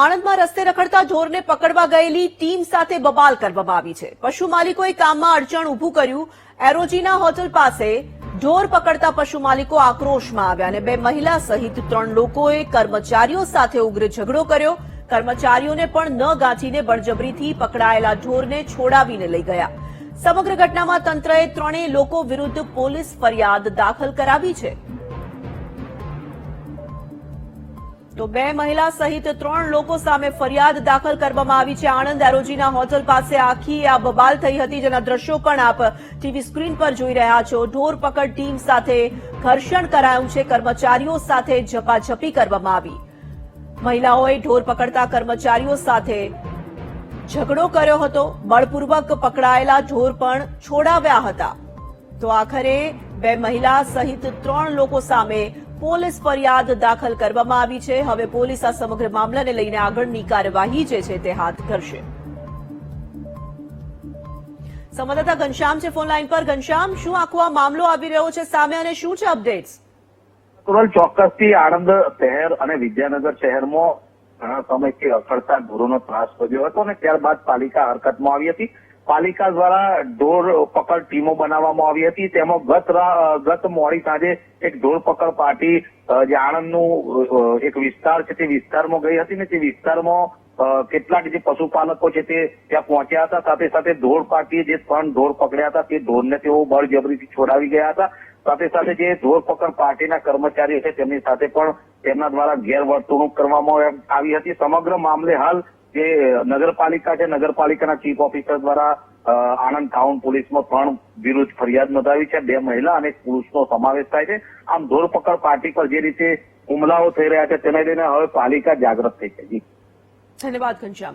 આણંદમાં રસ્તે રખડતા ઢોરને પકડવા ગયેલી ટીમ સાથે બબાલ કરવામાં આવી છે. પશુ માલિકોએ કામમાં અડચણ ઊભું કર્યું. એરોજીના હોટલ પાસે ઢોર પકડતા પશુ માલિકો આક્રોશમાં આવ્યા અને બે મહિલા સહિત ત્રણ લોકોએ કર્મચારીઓ સાથે ઉગ્ર ઝઘડો કર્યો. કર્મચારીઓને પણ ન ગાંઠીને બળજબરીથી પકડાયેલા ઢોરને છોડાવીને લઈ ગયા. સમગ્ર ઘટનામાં તંત્રએ ત્રણેય લોકો વિરુદ્ધ પોલીસ ફરિયાદ દાખલ કરાવી છે. તો બે મહિલા સહિત ત્રણ લોકો સામે ફરિયાદ દાખલ કરવામાં આવી છે. આણંદ એરોજીના હોટલ પાસે આખી આ બબાલ થઈ હતી, જેના દ્રશ્યો પણ આપ ટીવી સ્ક્રીન પર જોઈ રહ્યા છો. ઢોર પકડ ટીમ સાથે ઘર્ષણ કરાયું છે. કર્મચારીઓ સાથે ઝપાઝપી કરવામાં આવી. મહિલાઓએ ઢોર પકડતા કર્મચારીઓ સાથે ઝઘડો કર્યો હતો. બળપૂર્વક પકડાયેલા ઢોર પણ છોડાવ્યા હતા. તો આખરે બે મહિલા સહિત ત્રણ લોકો સામે પોલીસ ફરિયાદ દાખલ કરવામાં આવી છે. હવે પોલીસ આ સમગ્ર મામલાને લઈને આગળની કાર્યવાહી જે છે તે હાથ ધરશે. સંવાદદાતા ઘનશ્યામ છે ફોન લાઈન પર. ઘનશ્યામ, શું આખો આ મામલો આવી રહ્યો છે સામે અને શું છે અપડેટ્સ? કુરલ, ચોક્કસથી આણંદ શહેર અને વિદ્યાનગર શહેરમાં ઘણા સમયથી અખડતા ગુરુનો ત્રાસ વધ્યો હતો અને ત્યારબાદ પાલિકા હરકતમાં આવી હતી. પાલિકા દ્વારા ઢોર પકડ ટીમો બનાવવામાં આવી હતી. તેમાં ગત ગત મોડી સાંજે એક ઢોર પકડ પાર્ટી જે આણંદનું એક વિસ્તાર છે તે વિસ્તારમાં ગઈ હતી ને તે વિસ્તારમાં કેટલાક જે પશુપાલકો છે તે ત્યાં પહોંચ્યા હતા. સાથે સાથે ઢોર પાર્ટીએ જે ત્રણ ઢોર પકડ્યા હતા તે ઢોરને તેઓ બળજબરીથી છોડાવી ગયા હતા. સાથે સાથે જે ઢોર પકડ પાર્ટીના કર્મચારીઓ છે તેમની સાથે પણ તેમના દ્વારા ગેરવર્તણૂક કરવામાં આવી હતી. સમગ્ર મામલે હાલ જે નગરપાલિકા છે, નગરપાલિકાના ચીફ ઓફિસર દ્વારા આણંદ ટાઉન પોલીસમાં ત્રણ વિરુદ્ધ ફરિયાદ નોંધાવી છે. બે મહિલા અને પુરુષનો સમાવેશ થાય છે. આમ ધોરપકડ પાર્ટી પર જે રીતે હુમલાઓ થઈ રહ્યા છે, તેને લઈને હવે પાલિકા જાગૃત થઈ છે. જી. ધન્યવાદ, ઘનશ્યામ.